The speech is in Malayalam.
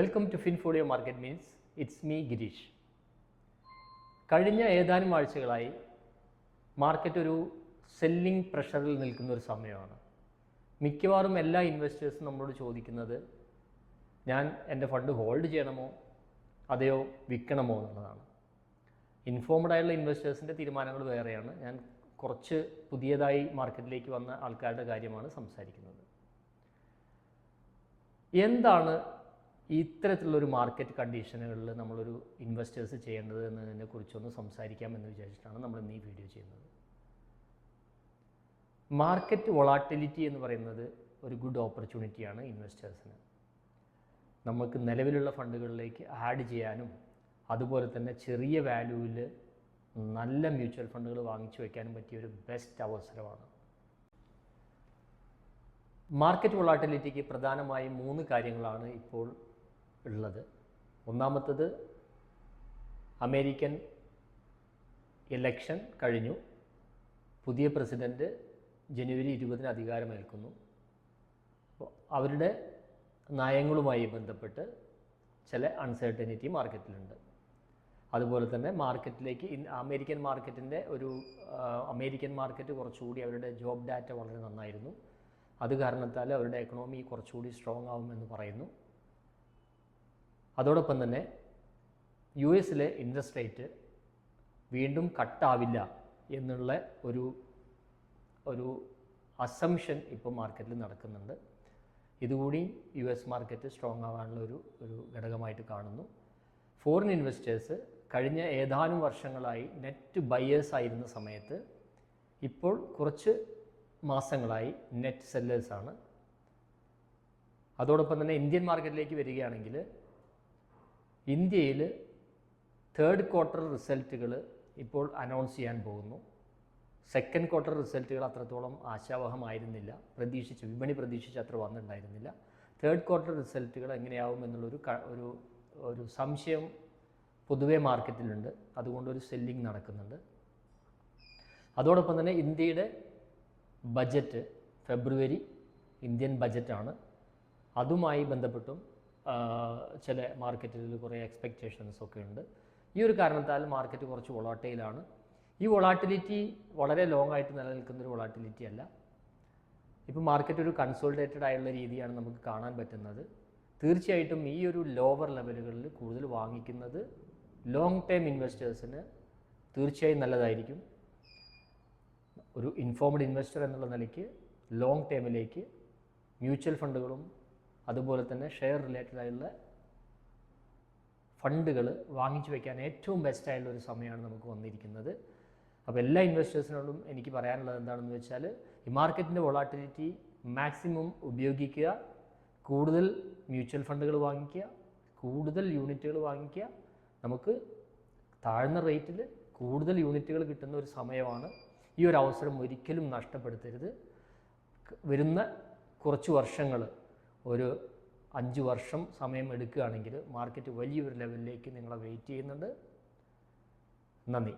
Welcome to Finfolio market means it's me Girish കഴിഞ്ഞ ഏതാനും ആഴ്ചകളായി മാർക്കറ്റ് ഒരു സെല്ലിംഗ് പ്രഷറിൽ നിൽക്കുന്ന ഒരു സമയമാണ്. മിക്കവാറും എല്ലാ ഇൻവെസ്റ്റേഴ്സും നമ്മളോട് ചോദിക്കുന്നത് ഞാൻ എന്റെ ഫണ്ട് ഹോൾഡ് ചെയ്യണമോ? അതെയോ വിൽക്കണമോ? എന്നുള്ളതാണ്. ഇൻഫോംഡ് ആയുള്ള ഇൻവെസ്റ്റേഴ്സിന്റെ തീരുമാനങ്ങൾ വേറെയാണ്. ഞാൻ കുറച്ച് പുതിയതായി മാർക്കറ്റിലേക്ക് വന്ന ആൾക്കാരുടെ കാര്യമാണ് സംസാരിക്കുന്നത്. എന്താണ് ഇത്തരത്തിലുള്ളൊരു മാർക്കറ്റ് കണ്ടീഷനുകളിൽ നമ്മളൊരു ഇൻവെസ്റ്റേഴ്സ് ചെയ്യേണ്ടത് എന്നതിനെ കുറിച്ചൊന്ന് സംസാരിക്കാം എന്ന് വിചാരിച്ചിട്ടാണ് നമ്മൾ ഇന്ന് ഈ വീഡിയോ ചെയ്യുന്നത്. മാർക്കറ്റ് വൊളാട്ടിലിറ്റി എന്ന് പറയുന്നത് ഒരു ഗുഡ് ഓപ്പർച്യൂണിറ്റിയാണ് ഇൻവെസ്റ്റേഴ്സിന് നമുക്ക് നിലവിലുള്ള ഫണ്ടുകളിലേക്ക് ആഡ് ചെയ്യാനും അതുപോലെ തന്നെ ചെറിയ വാല്യൂവിൽ നല്ല മ്യൂച്വൽ ഫണ്ടുകൾ വാങ്ങിച്ചു വയ്ക്കാനും പറ്റിയ ഒരു ബെസ്റ്റ് അവസരമാണ്. മാർക്കറ്റ് വൊളാട്ടിലിറ്റിക്ക് പ്രധാനമായും മൂന്ന് കാര്യങ്ങളാണ് ഇപ്പോൾ ഉള്ളത്. ഒന്നാമത്തത് അമേരിക്കൻ ഇലക്ഷൻ കഴിഞ്ഞു. പുതിയ പ്രസിഡന്റ് ജനുവരി ഇരുപതിന് അധികാരമേൽക്കുന്നു. അവരുടെ നയങ്ങളുമായി ബന്ധപ്പെട്ട് ചില അൺസർട്ടനിറ്റി മാർക്കറ്റിലുണ്ട് അതുപോലെ തന്നെ മാർക്കറ്റിലേക്ക് അമേരിക്കൻ മാർക്കറ്റിന്റെ ഒരു അമേരിക്കൻ മാർക്കറ്റ് കുറച്ചുകൂടി അവരുടെ ജോബ് ഡാറ്റ വളരെ നന്നായിരുന്നു. അത് കാരണത്താൽ അവരുടെ എക്കണോമി കുറച്ചുകൂടി സ്ട്രോങ് ആവുമെന്ന് പറയുന്നു. അതോടൊപ്പം തന്നെ യു എസിലെ ഇൻട്രസ്റ്റ് റേറ്റ് വീണ്ടും കട്ടാവില്ല എന്നുള്ള ഒരു ഒരു അസംഷൻ ഇപ്പോൾ മാർക്കറ്റിൽ നടക്കുന്നുണ്ട്. ഇതുകൂടി യു എസ് മാർക്കറ്റ് സ്ട്രോങ് ആവാനുള്ള ഒരു ഒരു ഘടകമായിട്ട് കാണുന്നു. ഫോറിൻ ഇൻവെസ്റ്റേഴ്സ് കഴിഞ്ഞ ഏതാനും വർഷങ്ങളായി നെറ്റ് ബയേഴ്സ് ആയിരുന്ന സമയത്ത് ഇപ്പോൾ കുറച്ച് മാസങ്ങളായി നെറ്റ് സെല്ലേഴ്സാണ് അതോടൊപ്പം തന്നെ ഇന്ത്യൻ മാർക്കറ്റിലേക്ക് വരികയാണെങ്കിൽ ഇന്ത്യയിൽ തേർഡ് ക്വാർട്ടർ റിസൾട്ടുകൾ ഇപ്പോൾ അനൗൺസ് ചെയ്യാൻ പോകുന്നു. സെക്കൻഡ് ക്വാർട്ടർ റിസൾട്ടുകൾ അത്രത്തോളം ആശാവഹമായിരുന്നില്ല. പ്രതീക്ഷിച്ച് വിപണി പ്രതീക്ഷിച്ച് അത്ര വന്നിട്ടുണ്ടായിരുന്നില്ല. തേർഡ് ക്വാർട്ടർ റിസൾട്ടുകൾ എങ്ങനെയാവും എന്നുള്ളൊരു ഒരു ഒരു സംശയം പൊതുവേ മാർക്കറ്റിലുണ്ട്. അതുകൊണ്ടൊരു സെല്ലിംഗ് നടക്കുന്നുണ്ട്. അതോടൊപ്പം തന്നെ ഇന്ത്യയുടെ ബജറ്റ് ഫെബ്രുവരി ഇന്ത്യൻ ബജറ്റാണ് അതുമായി ബന്ധപ്പെട്ടും ചില മാർക്കറ്റിൽ കുറേ എക്സ്പെക്റ്റേഷൻസ് ഒക്കെ ഉണ്ട്. ഈ ഒരു കാരണത്താൽ മാർക്കറ്റ് കുറച്ച് വൊളാട്ടയിലാണ് ഈ വൊളാട്ടിലിറ്റി വളരെ ലോങ് ആയിട്ട് നിലനിൽക്കുന്ന ഒരു വൊളാട്ടിലിറ്റി അല്ല. ഇപ്പോൾ മാർക്കറ്റ് ഒരു കൺസോൾട്ടേറ്റഡ് ആയുള്ള രീതിയാണ് നമുക്ക് കാണാൻ പറ്റുന്നത്. തീർച്ചയായിട്ടും ഈ ഒരു ലോവർ ലെവലുകളിൽ കൂടുതൽ വാങ്ങിക്കുന്നത് ലോങ് ടേം ഇൻവെസ്റ്റേഴ്സിന് തീർച്ചയായും നല്ലതായിരിക്കും. ഒരു ഇൻഫോംഡ് ഇൻവെസ്റ്റർ എന്നുള്ള നിലയ്ക്ക് ലോങ് ടേമിലേക്ക് മ്യൂച്വൽ ഫണ്ടുകളും അതുപോലെ തന്നെ ഷെയർ റിലേറ്റഡ് ആയിട്ടുള്ള ഫണ്ടുകൾ വാങ്ങിച്ചു വയ്ക്കാൻ ഏറ്റവും ബെസ്റ്റ് ആയിട്ടുള്ള ഒരു സമയമാണ് നമുക്ക് വന്നിരിക്കുന്നത്. അപ്പോൾ എല്ലാ ഇൻവെസ്റ്റേഴ്സിനോടും എനിക്ക് പറയാനുള്ളത് എന്താണെന്ന് വെച്ചാൽ ഈ മാർക്കറ്റിന്റെ വൊളാട്ടിലിറ്റി മാക്സിമം ഉപയോഗിക്കുക കൂടുതൽ മ്യൂച്വൽ ഫണ്ടുകൾ വാങ്ങിക്കുക കൂടുതൽ യൂണിറ്റുകൾ വാങ്ങിക്കുക. നമുക്ക് താഴ്ന്ന റേറ്റിൽ കൂടുതൽ യൂണിറ്റുകൾ കിട്ടുന്ന ഒരു സമയമാണ് ഈ ഒരു അവസരം ഒരിക്കലും നഷ്ടപ്പെടുത്തരുത്. വരുന്ന കുറച്ച് വർഷങ്ങൾ ഒരു അഞ്ച് വർഷം സമയം എടുക്കുകയാണെങ്കിൽ മാർക്കറ്റ് വലിയൊരു ലെവലിലേക്ക് നിങ്ങളെ വെയിറ്റ് ചെയ്യുന്നുണ്ട്. നന്ദി.